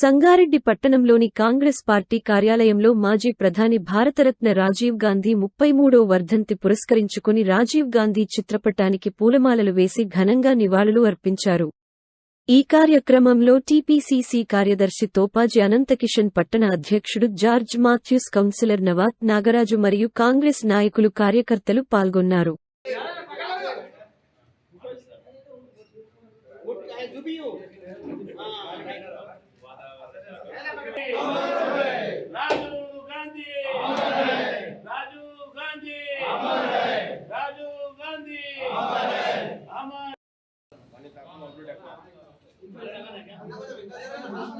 సంగారెడ్డి పట్టణంలోని కాంగ్రెస్ పార్టీ కార్యాలయంలో మాజీ ప్రధాని భారతరత్న రాజీవ్ గాంధీ ముప్పై మూడో వర్ధంతి పురస్కరించుకుని రాజీవ్ గాంధీ చిత్రపటానికి పూలమాలలు వేసి ఘనంగా నివాళులు అర్పించారు. ఈ కార్యక్రమంలో టీపీసీసీ కార్యదర్శి తోపాజీ అనంతకిషన్ పట్టణ అధ్యక్షుడు George Mathews councillor Navath Nagaraju మరియు కాంగ్రెస్ నాయకులు కార్యకర్తలు పాల్గొన్నారు.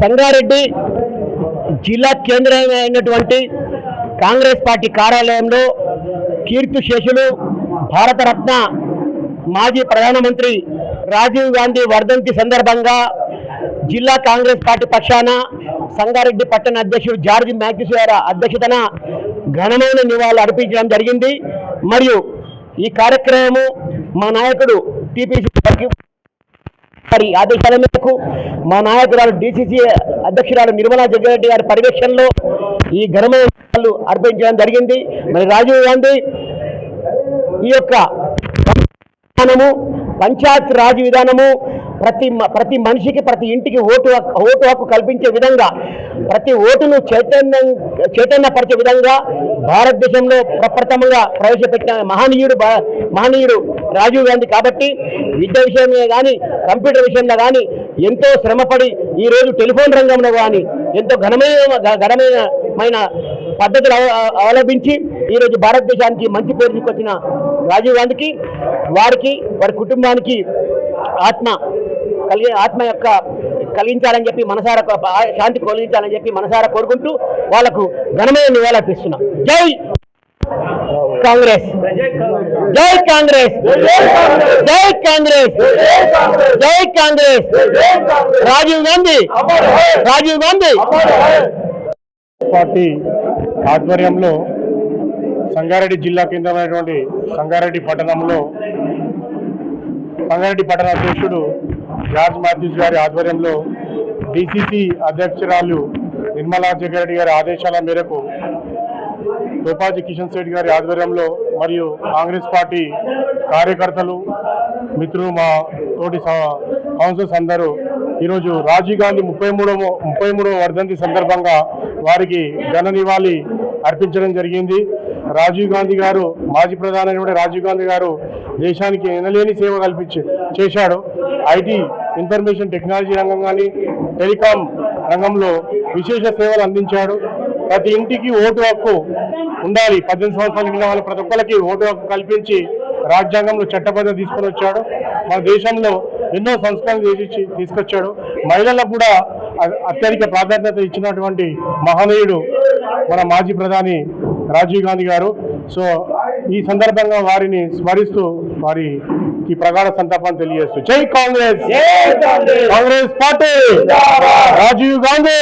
సంగారెడ్డి జిల్లా కేంద్రమైనటువంటి కాంగ్రెస్ పార్టీ కార్యాలయంలో కీర్తిశేషులు భారతరత్న మాజీ ప్రధానమంత్రి రాజీవ్ గాంధీ వర్ధంతి సందర్భంగా జిల్లా కాంగ్రెస్ పార్టీ పక్షాన సంగారెడ్డి పట్టణ అధ్యక్షుడు జార్జి మ్యాథ్యూస్ గారి అధ్యక్షతన ఘనమైన నివాళులు అర్పించడం జరిగింది. మరియు ఈ కార్యక్రమము మా నాయకుడు టీపీసీ గారి ఆదేశాల మేరకు మా నాయకురాలు డిసిసి అధ్యక్షురాలు నిర్మలా జగ్గారెడ్డి గారి పర్యవేక్షణలో ఈ ఘనమైన నివాళులు అర్పించడం జరిగింది. మరి రాజీవ్ గాంధీ ఈ యొక్క విధానము పంచాయత్ రాజ్ విధానము ప్రతి మ- ప్రతి మనిషికి ప్రతి ఇంటికి ఓటు హక్కు- ఓటు హక్కు కల్పించే విధంగా ప్రతి ఓటును చైతన్యం చైతన్యపరిచే విధంగా భారతదేశంలో ప్రప్రథమంగా ప్రవేశపెట్టిన మహనీయుడు భా- మహనీయుడు రాజీవ్ గాంధీ కాబట్టి విద్య విషయంలో కానీ కంప్యూటర్ విషయంలో కానీ ఎంతో శ్రమపడి ఈ రోజు టెలిఫోన్ రంగంలో కానీ ఎంతో ఘనమైన ఘనమైన పద్ధతులు అవ- అవలంబించి ఈరోజు భారతదేశానికి మంచి పేరు తీసుకొచ్చిన రాజీవ్ గాంధీకి వారికి వారి కుటుంబానికి ఆత్మ కలిగి ఆత్మ యొక్క కలిగించాలని చెప్పి మనసారా శాంతి కలిగించాలని చెప్పి మనసారా కోరుకుంటూ వాళ్ళకు ఘనమైన నివాళులర్పిస్తున్నాం జై కాంగ్రెస్. జై కాంగ్రెస్. జై కాంగ్రెస్. జై కాంగ్రెస్. రాజీవ్ గాంధీ. రాజీవ్ గాంధీ. పార్టీ ఆధ్వర్యంలో సంగారెడ్డి జిల్లా కేంద్రమైనటువంటి సంగారెడ్డి పట్టణంలో సంగారెడ్డి పట్టణ అధ్యక్షుడు జార్జ్ మాథ్యూస్ గారి ఆధ్వర్యంలో డిసిసి అధ్యక్షురాలు నిర్మలా జగ్గారెడ్డి గారి ఆదేశాల మేరకు తోపాజీ కిషన్ రెడ్డి గారి ఆధ్వర్యంలో మరియు కాంగ్రెస్ పార్టీ కార్యకర్తలు మిత్రులు మా తోటి కౌన్సిల్స్ అందరూ ఈరోజు రాజీవ్ గాంధీ ముప్పై మూడవ ముప్పై మూడవ వర్ధంతి సందర్భంగా వారికి ఘన నివాళి అర్పించడం జరిగింది. రాజీవ్ గాంధీ గారు మాజీ ప్రధాని రాజీవ్ గాంధీ గారు దేశానికి ఎనలేని సేవ కల్పించి చేశాడు. ఐటీ ఇన్ఫర్మేషన్ టెక్నాలజీ రంగం కానీ టెలికాం రంగంలో విశేష సేవలు అందించాడు. ప్రతి ఇంటికి ఓటు హక్కు ఉండాలి. పద్దెనిమిది సంవత్సరాలు మిగిలిన వాళ్ళు ప్రతి ఒక్కరికి ఓటు హక్కు కల్పించి రాజ్యాంగంలో చట్టబద్ధ తీసుకొని వచ్చాడు. మన దేశంలో ఎన్నో సంస్కరణలు చేసి తీసుకొచ్చాడు. మహిళలకు కూడా అత్యధిక ప్రాధాన్యత ఇచ్చినటువంటి మహనీయుడు మన మాజీ ప్రధాని రాజీవ్ గాంధీ గారు. సో ఈ సందర్భంగా వారిని స్మరిస్తూ వారికి ప్రగాఢ సంతాపాన్ని తెలియజేస్తూ. జై కాంగ్రెస్! కాంగ్రెస్! పార్టీ! రాజీవ్ గాంధీ!